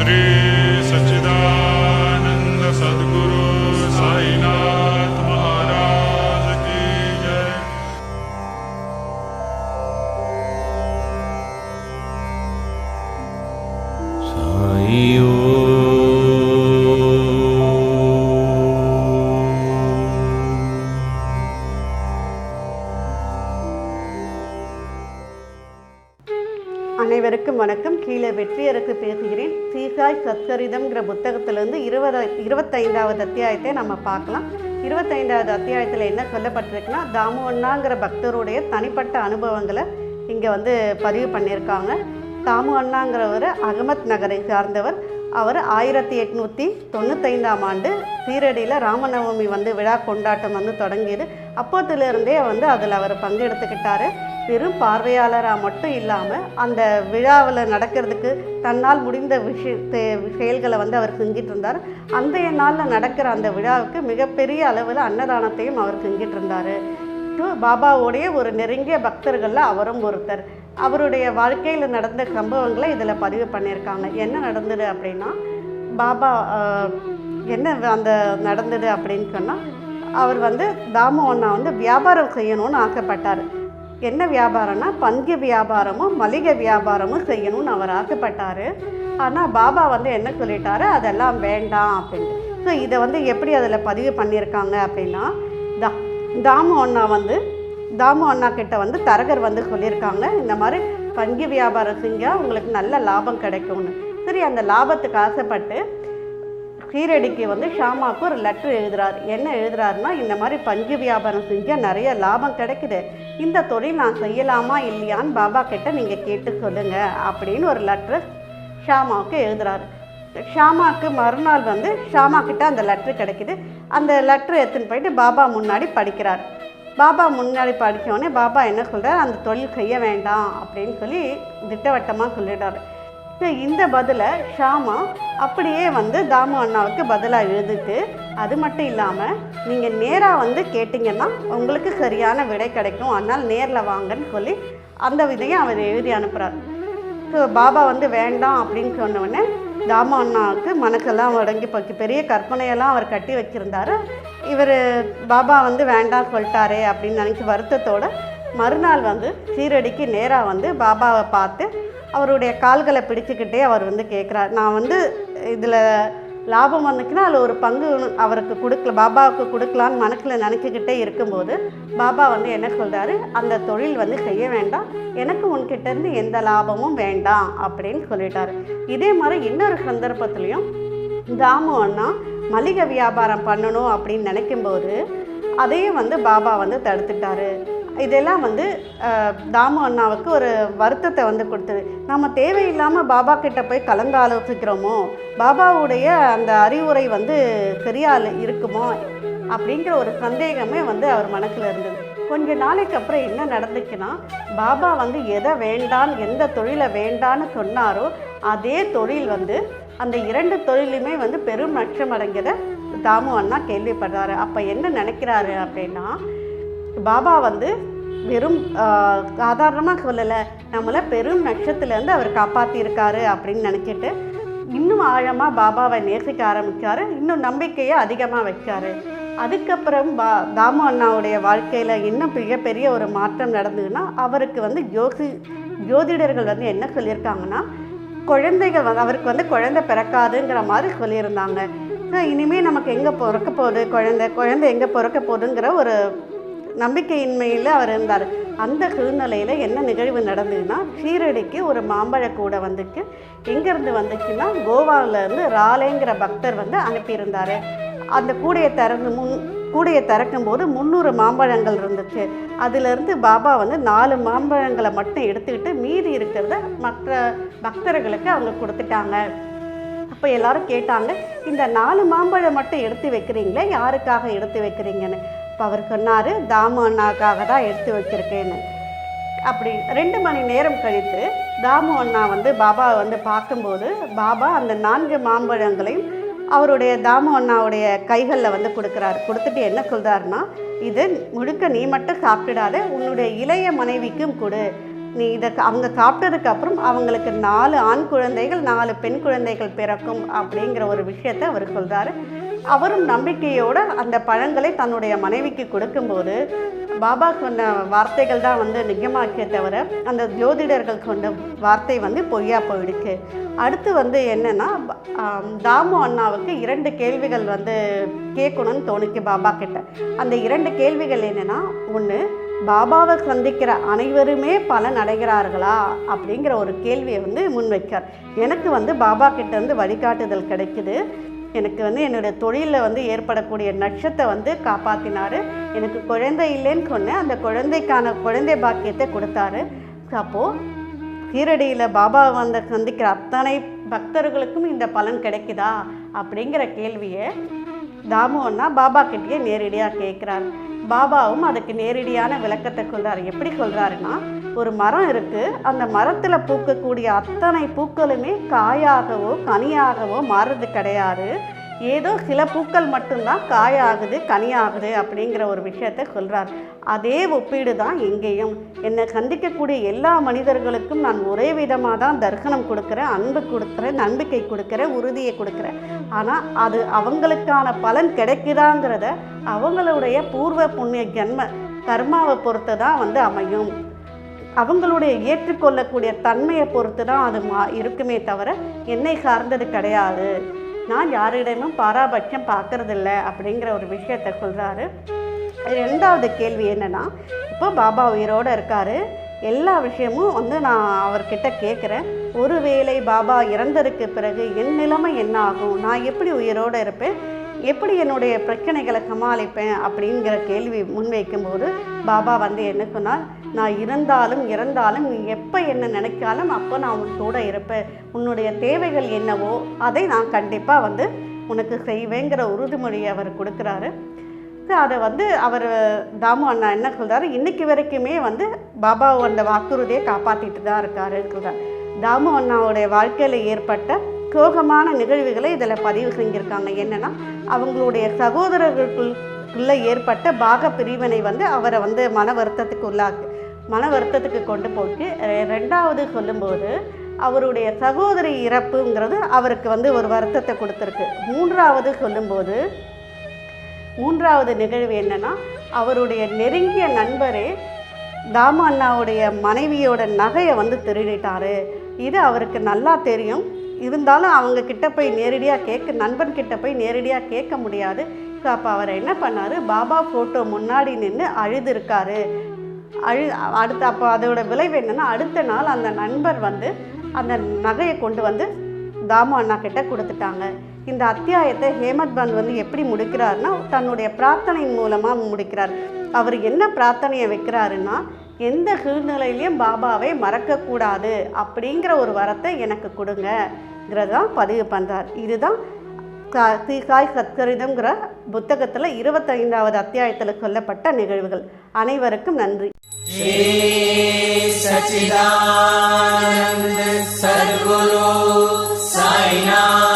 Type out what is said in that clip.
श्री सच्चिदानंद सद्गुरु அனைவருக்கும் வணக்கம். கீழே வெற்றியருக்கு பேசுகிறேன். சீசாய் சத்கரிதம்ங்கிற புத்தகத்திலிருந்து இருபது இருபத்தைந்தாவது அத்தியாயத்தை நம்ம பார்க்கலாம். இருபத்தைந்தாவது அத்தியாயத்தில் என்ன சொல்லப்பட்டிருக்குன்னா தாமு அண்ணாங்கிற பக்தருடைய தனிப்பட்ட அனுபவங்களை இங்கே வந்து பதிவு பண்ணியிருக்காங்க. தாமு அண்ணாங்கிறவர் அகமத் நகரை சார்ந்தவர். அவர் ஆயிரத்தி எட்நூற்றி தொண்ணூத்தைந்தாம் ஆண்டு சீரடியில் ராமநவமி வந்து விழா கொண்டாட்டம் வந்து தொடங்கியது. அப்போத்திலிருந்தே வந்து அதில் அவர் பங்கெடுத்துக்கிட்டார். வெறும் பார்வையாளராக மட்டும் இல்லாமல் அந்த விழாவில் நடக்கிறதுக்கு தன்னால் முடிந்த விஷய தே- செயல்களை வந்து அவர் செஞ்சிட்டு இருந்தார். அந்தைய நாளில் நடக்கிற அந்த விழாவுக்கு மிகப்பெரிய அளவில் அன்னதானத்தையும் அவர் செஞ்சிட்டு இருந்தார். பாபாவுடைய ஒரு நெருங்கிய பக்தர்களில் அவரும் ஒருத்தர். அவருடைய வாழ்க்கையில் நடந்த சம்பவங்களை இதில் பதிவு பண்ணியிருக்காங்க. என்ன நடந்தது அப்படின்னா பாபா என்ன அந்த நடந்தது அப்படின்னு சொன்னால் அவர் வந்து தாமு அண்ணா வந்து வியாபாரம் செய்யணும்னு ஆசைப்பட்டார். என்ன வியாபாரம்னா பங்கு வியாபாரமும் மளிகை வியாபாரமும் செய்யணும்னு அவர் ஆசைப்பட்டார். ஆனால் பாபா வந்து என்ன சொல்லிட்டாரு? அதெல்லாம் வேண்டாம் அப்படின்ட்டு. ஸோ இதை வந்து எப்படி அதில் பதிவு பண்ணியிருக்காங்க அப்படின்னா தா தாமு அண்ணா வந்து தாமு அண்ணா கிட்ட வந்து தரகர் வந்து சொல்லியிருக்காங்க இந்த மாதிரி பங்கு வியாபாரம் செஞ்சால் உங்களுக்கு நல்ல லாபம் கிடைக்கும்னு. சரி அந்த லாபத்துக்கு ஆசைப்பட்டு கீரடிக்கு வந்து ஷாமாவுக்கு ஒரு லெட்ரு எழுதுகிறார் என்ன எழுதுறாருன்னா இந்த மாதிரி பஞ்சு வியாபாரம் செஞ்சால் நிறைய லாபம் கிடைக்குது. இந்த தொழில் நான் செய்யலாமா இல்லையான்னு பாபா கிட்ட நீங்கள் கேட்டு சொல்லுங்க அப்படின்னு ஒரு லெட்ரு ஷாமாவுக்கு எழுதுறாரு. ஷாமாவுக்கு மறுநாள் வந்து ஷாமா கிட்ட அந்த லெட்ரு கிடைக்குது. அந்த லெட்ரு எடுத்துன்னு போயிட்டு பாபா முன்னாடி படிக்கிறார். பாபா முன்னாடி படித்தோடனே பாபா என்ன சொல்கிறார் அந்த தொழில் செய்ய வேண்டாம் அப்படின்னு சொல்லி திட்டவட்டமாக சொல்லிடுறாரு. இந்த பதிலை ஷாமா அப்படியே வந்து தாமு அண்ணாவுக்கு பதிலாக எழுதிட்டு அது மட்டும் இல்லாமல் நீங்கள் நேராக வந்து கேட்டிங்கன்னா உங்களுக்கு சரியான விடை கிடைக்கும். அதனால் நேரில் வாங்கன்னு சொல்லி அந்த விதையும் அவர் எழுதி அனுப்புகிறார் ஸோ பாபா வந்து வேண்டாம் அப்படின்னு சொன்னவுடனே தாமு அண்ணாவுக்கு மனசெல்லாம் உடங்கி போச்சு. பெரிய கற்பனையெல்லாம் அவர் கட்டி வச்சுருந்தாரு. இவர் பாபா வந்து வேண்டாம் சொல்லிட்டாரே அப்படின்னு நினச்சி வருத்தத்தோட மறுநாள் வந்து சீரடிக்கு நேராக வந்து பாபாவை பார்த்து அவருடைய கால்களை பிடிச்சிக்கிட்டே அவர் வந்து கேட்குறார் நான் வந்து இதில் லாபம் வந்துச்சுன்னா அதில் ஒரு பங்கு அவருக்கு கொடுக்கல பாபாவுக்கு கொடுக்கலான்னு மனசில் நினச்சிக்கிட்டே இருக்கும்போது பாபா வந்து என்ன சொல்கிறாரு அந்த தொழில் வந்து செய்ய வேண்டாம். எனக்கு உன்கிட்டேருந்து எந்த லாபமும் வேண்டாம் அப்படின்னு சொல்லிட்டாரு. இதே மாதிரி இன்னொரு சந்தர்ப்பத்துலேயும் தாமு அண்ணா மளிகை வியாபாரம் பண்ணணும் அப்படின்னு நினைக்கும்போது அதையும் வந்து பாபா வந்து தடுத்துட்டாரு. இதெல்லாம் வந்து தாமு அண்ணாவுக்கு ஒரு வருத்தத்தை வந்து கொடுத்தது. நம்ம தேவையில்லாமல் பாபா கிட்ட போய் கலந்து ஆலோசிக்கிறோமோ பாபாவுடைய அந்த அறிவுரை வந்து சரியா இருக்குமோ அப்படிங்கிற ஒரு சந்தேகமே வந்து அவர் மனசில் இருந்தது. கொஞ்ச நாளைக்கு அப்புறம் என்ன நடந்துச்சுன்னா பாபா வந்து எதை வேண்டாம் எந்த தொழிலை வேண்டான்னு சொன்னாரோ அதே தொழில் வந்து அந்த இரண்டு தொழிலுமே வந்து பெரும் நஷ்டம் அடைஞ்சதை தாமு அண்ணா கேள்விப்படுறாரு. அப்போ என்ன நினைக்கிறாரு அப்படின்னா பாபா வந்து வெறும் சாதாரணமாக சொல்லலை நம்மளை பெரும் நட்சத்திலேருந்து அவர் காப்பாற்றியிருக்காரு அப்படின்னு நினச்சிட்டு இன்னும் ஆழமாக பாபாவை நேசிக்க ஆரம்பித்தார் இன்னும் நம்பிக்கையை அதிகமாக வச்சாரு. அதுக்கப்புறம் பா தாமு அண்ணாவுடைய வாழ்க்கையில் இன்னும் மிகப்பெரிய ஒரு மாற்றம் நடந்ததுன்னா அவருக்கு வந்து ஜோசி ஜோதிடர்கள் வந்து என்ன சொல்லியிருக்காங்கன்னா குழந்தைகள் வந்து அவருக்கு வந்து குழந்தை பிறக்காதுங்கிற மாதிரி சொல்லியிருந்தாங்க. இனிமேல் நமக்கு எங்கே பிறக்க போகுது குழந்தை? குழந்தை எங்கே பிறக்க போகுதுங்கிற ஒரு நம்பிக்கையின்மையில் அவர் இருந்தார். அந்த சூழ்நிலையில் என்ன நிகழ்வு நடந்ததுன்னா ஷீரடிக்கு ஒரு மாம்பழ கூடை வந்துச்சு. எங்கேருந்து வந்துச்சுன்னா கோவாவிலேருந்து ராலேங்கிற பக்தர் வந்து அனுப்பியிருந்தார். அந்த கூடையை திறந்து முன் கூடையை திறக்கும்போது முந்நூறு மாம்பழங்கள் இருந்துச்சு. அதிலிருந்து பாபா வந்து நாலு மாம்பழங்களை மட்டும் எடுத்துக்கிட்டு மீதி இருக்கிறத மற்ற பக்தர்களுக்கு அவங்க கொடுத்துட்டாங்க. அப்போ எல்லாரும் கேட்டாங்க இந்த நாலு மாம்பழம் மட்டும் எடுத்து வைக்கிறீங்களே? யாருக்காக எடுத்து வைக்கிறீங்கன்னு? இப்போ அவர் சொன்னார் தாமு அண்ணாக்காக தான் எடுத்து வச்சுருக்கேன்னு. அப்படி ரெண்டு மணி நேரம் கழித்து தாமு அண்ணா வந்து பாபாவை வந்து பார்க்கும்போது பாபா அந்த நான்கு மாம்பழங்களையும் அவருடைய தாமு அண்ணாவுடைய கைகளில் வந்து கொடுக்குறாரு. கொடுத்துட்டு என்ன சொல்கிறாருன்னா இது முழுக்க நீ மட்டும் சாப்பிடாத உன்னுடைய இளைய மனைவிக்கும் கொடு. நீ இதை அவங்க சாப்பிட்டதுக்கு அப்புறம் அவங்களுக்கு நாலு ஆண் குழந்தைகள் நாலு பெண் குழந்தைகள் பிறக்கும். அப்படிங்கிற ஒரு விஷயத்தை அவர் சொல்கிறாரு அவரும் நம்பிக்கையோடு அந்த பழங்களை தன்னுடைய மனைவிக்கு கொடுக்கும்போது பாபா சொன்ன வார்த்தைகள் தான் வந்து நிஜமாக்கே தவிர அந்த ஜோதிடர்கள் சொன்ன வார்த்தை வந்து பொய்யா போயிடுச்சு. அடுத்து வந்து என்னன்னா தாமு அண்ணாவுக்கு இரண்டு கேள்விகள் வந்து கேட்கணும்னு தோணுச்சு பாபா கிட்ட. அந்த இரண்டு கேள்விகள் என்னென்னா ஒன்று பாபாவை சந்திக்கிற அனைவருமே பலன் அடைகிறார்களா அப்படிங்கிற ஒரு கேள்வியை வந்து முன்வைக்கார். எனக்கு வந்து பாபா கிட்டேருந்து வழிகாட்டுதல் கிடைக்குது. எனக்கு வந்து என்னுடைய தொழிலில் வந்து ஏற்படக்கூடிய நஷ்டத்தை வந்து காப்பாற்றினார் எனக்கு குழந்தை இல்லைன்னு சொன்னேன். அந்த குழந்தைக்கான குழந்தை பாக்கியத்தை கொடுத்தாரு. அப்போது கீரடியில் பாபா வந்த சந்திக்கிற அத்தனை பக்தர்களுக்கும் இந்த பலன் கிடைக்குதா அப்படிங்கிற கேள்வியை தாமு அண்ணா பாபா கிட்டேயே நேரடியாக கேட்குறாரு. பாபாவும் அதுக்கு நேரடியான விளக்கத்தை சொல்றாரு எப்படி சொல்கிறாருன்னா ஒரு மரம் இருக்குது அந்த மரத்தில் பூக்கக்கூடிய அத்தனை பூக்களுமே காயாகவோ கனியாகவோ மாறுறது கிடையாது. ஏதோ சில பூக்கள் மட்டும்தான் காயாகுது கனியாகுது அப்படிங்கிற ஒரு விஷயத்தை சொல்கிறார் அதே ஒப்பீடு தான் எங்கேயும் என்னை சந்திக்கக்கூடிய எல்லா மனிதர்களுக்கும் நான் ஒரே விதமாக தான் தரிசனம் கொடுக்குறேன் அன்பு கொடுக்குறேன் நம்பிக்கை கொடுக்குறேன் உறுதியை கொடுக்குறேன். ஆனால் அது அவங்களுக்கான பலன் கிடைக்குதாங்கிறத அவங்களுடைய பூர்வ புண்ணிய ஜன்ம கர்மாவை பொறுத்து தான் வந்து அமையும். அவங்களுடைய ஏற்றுக்கொள்ளக்கூடிய தன்மையை பொறுத்து தான் அது மா இருக்குமே தவிர என்னை சார்ந்தது கிடையாது. நான் யாரிடமும் பாராபட்சம் பார்க்கறதில்ல அப்படிங்கிற ஒரு விஷயத்தை சொல்கிறாரு ரெண்டாவது கேள்வி என்னென்னா இப்போ பாபா உயிரோடு இருக்கார். எல்லா விஷயமும் வந்து நான் அவர்கிட்ட கேட்குறேன் ஒருவேளை பாபா இறந்ததுக்கு பிறகு என் நிலைமை என்ன ஆகும்? நான் எப்படி உயிரோடு இருப்பேன்? எப்படி என்னுடைய பிரச்சனைகளை சமாளிப்பேன்? அப்படிங்கிற கேள்வி முன்வைக்கும்போது பாபா வந்து என்ன சொன்னால் நான் இருந்தாலும் இறந்தாலும் நீ எப்போ என்ன நினைக்காலும் அப்போ நான் உன் கூட இருப்பேன். உன்னுடைய தேவைகள் என்னவோ அதை நான் கண்டிப்பாக வந்து உனக்கு செய்வேங்கிற உறுதிமொழியை அவர் கொடுக்குறாரு. அதை வந்து அவர் தாமு அண்ணா என்ன சொல்கிறாரு இன்னைக்கு வரைக்குமே வந்து பாபா அந்த வாக்குறுதியை காப்பாற்றிட்டு தான் இருக்காரு சொல்றார். தாமு அண்ணாவுடைய வாழ்க்கையில் ஏற்பட்ட சோகமான நிகழ்வுகளை இதில் பதிவு செஞ்சுருக்காங்க. என்னென்னா அவங்களுடைய சகோதரர்களுக்குள்ளே ஏற்பட்ட பாக பிரிவினை வந்து அவரை வந்து மன வருத்தத்துக்கு உள்ளாக்கு. மன வருத்தத்துக்கு கொண்டு போய்க்கு ரெ- ரெண்டாவது சொல்லும்போது அவருடைய சகோதரி இறப்புங்கிறது அவருக்கு வந்து ஒரு வருத்தத்தை கொடுத்துருக்கு. மூன்றாவது சொல்லும்போது மூன்றாவது நிகழ்வு என்னென்னா அவருடைய நெருங்கிய நண்பரே தாம அண்ணாவுடைய மனைவியோட நகையை வந்து திருடிட்டார். இது அவருக்கு நல்லா தெரியும். இருந்தாலும் அவங்க கிட்ட போய் நேரடியாக கேட்க நண்பன் கிட்ட போய் நேரடியாக கேட்க முடியாது. ஸோ அப்போ அவர் என்ன பண்ணாரு? பாபா ஃபோட்டோ முன்னாடி நின்று அழுதுருக்காரு அழு அடுத்த அப்போ அதோட விளைவு என்னென்னா அடுத்த நாள் அந்த நண்பர் வந்து அந்த நகையை கொண்டு வந்து தாமு அண்ணா கிட்ட கொடுத்துட்டாங்க. இந்த அத்தியாயத்தை ஹேமத் பந்த் வந்து எப்படி முடிக்கிறாருன்னா தன்னுடைய பிரார்த்தனையின் மூலமாக முடிக்கிறார். அவர் என்ன பிரார்த்தனையை வைக்கிறாருன்னா எந்த சூழ்நிலையிலையும் பாபாவை மறக்கக்கூடாது அப்படிங்கிற ஒரு வரத்தை எனக்கு கொடுங்கங்கிறதான் பதிவு பண்ணுறார் இதுதான் கா தீகாய் கற்கரிதம்ங்கிற புத்தகத்தில் இருபத்தைந்தாவது அத்தியாயத்தில் சொல்லப்பட்ட நிகழ்வுகள். அனைவருக்கும் நன்றி. சச்சிதானந்த சர்வோ சாய்நாத்.